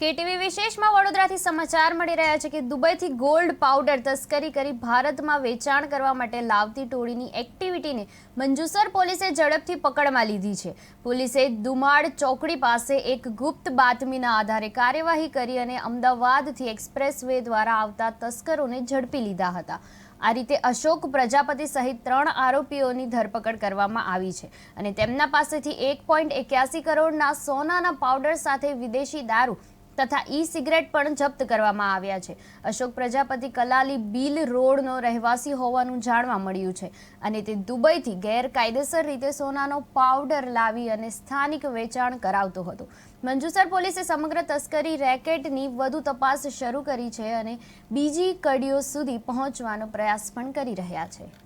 KTV વિશેષમાં વડોદરાથી સમાચાર મળી રહ્યા છે કે દુબઈથી ગોલ્ડ પાવડર તસ્કરી કરી ભારતમાં વેચાણ કરવા માટે લાવતી ટોળીની એક્ટિવિટીને મંજુસર પોલીસે ઝડપથી પકડમાં લીધી છે. પોલીસે દુમાડ ચોકડી પાસે એક ગુપ્ત બાતમીના આધારે કાર્યવાહી કરી અને અમદાવાદથી એક્સપ્રેસ દ્વારા આવતા તસ્કરોને ઝડપી લીધા હતા. આ રીતે અશોક પ્રજાપતિ સહિત ત્રણ આરોપીઓની ધરપકડ કરવામાં આવી છે અને તેમના પાસેથી એક પોઈન્ટ એક્યાસી કરોડના સોનાના પાવડર સાથે વિદેશી દારૂ તથા ઈ સિગરેટ પણ જપ્ત કરવામાં આવ્યા છે. અશોક પ્રજાપતિ કલાલી બિલ રોડનો રહેવાસી હોવાનું જાણવા મળ્યું છે અને તે દુબઈથી ગેરકાયદેસર રીતે સોનાનો પાવડર લાવી અને સ્થાનિક વેચાણ કરાવતો હતો. મંજુસર પોલીસે સમગ્ર તસ્કરી રેકેટની વધુ તપાસ શરૂ કરી છે અને બીજી કડીઓ સુધી પહોંચવાનો પ્રયાસ પણ કરી રહ્યા છે.